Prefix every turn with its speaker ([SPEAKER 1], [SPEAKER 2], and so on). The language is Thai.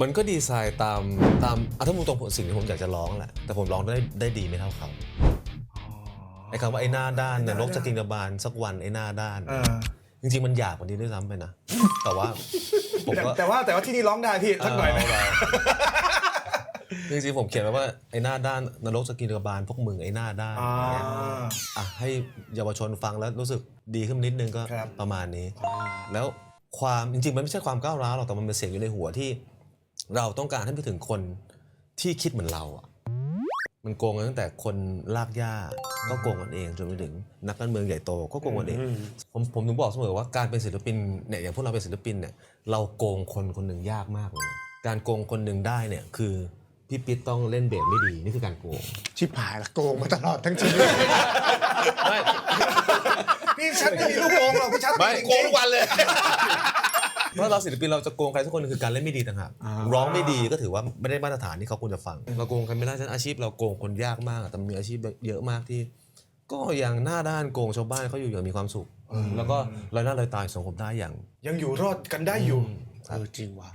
[SPEAKER 1] มันก็ดีไซน์ตามตามอะถ้ามุมตรงผมสิ่งที่ผมอยากจะร้องแหละ แต่ผมร้องได้ได้ดีไม่เท่าเขาไอ้คำว่าไอ้หน้าด้านนรกจะกินกระบาลสักวันไอ้หน้าด้าน
[SPEAKER 2] เออ
[SPEAKER 1] จริงๆมันหยาบกว่านี้ด้วยซ้ำไปนะ แต่ว่าผม
[SPEAKER 2] แต่
[SPEAKER 1] ก็
[SPEAKER 2] แต่ว่าแต่ว่าที่นี่ร้องได้พี่สักหน่อยไหม
[SPEAKER 1] เาจริงๆผมเขียนไว้ว่าไอ้หน้าด้านนรกจะกินกระบาลพวกมึงไอ้หน้าด้าน
[SPEAKER 2] อ่า
[SPEAKER 1] เนี่ยอะให้เยาวชนฟังแล้วรู้สึกดีขึ้นนิดนึงก็
[SPEAKER 2] ครับ
[SPEAKER 1] ประมาณนี้ แล้วความจริงๆมันไม่ใช่ความก้าวร้าวหรอกแต่มันเป็นเสียงอยู่ในหัวที่ เราต้องการให้ไปถึงคนที่คิดเหมือนเราอะมันโกงกันตั้งแต่คนลากหญ้าก็โกงกันเองจนไปถึงนักการเมืองใหญ่โตก็โกงกันเองผมผมถึงบอกเสมอว่าการเป็นศิลปินเนี่ยอย่างพวกเราเป็นศิลปินเนี่ยเราโกงคนคนหนึ่งยากมากเลยนะการโกงคนหนึ่งได้เนี่ยคือพี่ปิ๊ดต้องเล่นเบสไม่ดีนี่คือการโกง
[SPEAKER 3] ชิบหายละโกงมาตลอดทั้งชีวิต
[SPEAKER 1] ไม่
[SPEAKER 2] นี่ชัดไม่มีลูกโป่งหรอกพี่ชัด
[SPEAKER 1] ไม่
[SPEAKER 2] จริงๆ
[SPEAKER 1] โกงทุกวันเลย เพราะเราศิลปินเราจะโกงใครสักคนหนึ่งคือการเล่นไม่ดีต่างหากร้องไม่ดีก็ถือว่าไม่ได้มาตรฐานที่เขาควรจะฟังเราโกงกันไม่ได้ฉะนั้นอาชีพเราโกงคนยากมากอะแต่มีอาชีพเยอะมากที่ ก็ยังหน้าด้านโกงชาวบ้านเขาอยู่อย่างมีความสุข แล้วก็รายหน้ารายตายสังคมได้อย่าง
[SPEAKER 2] ยังอยู่รอดกันได้อยู่
[SPEAKER 3] เออจริงว่ะ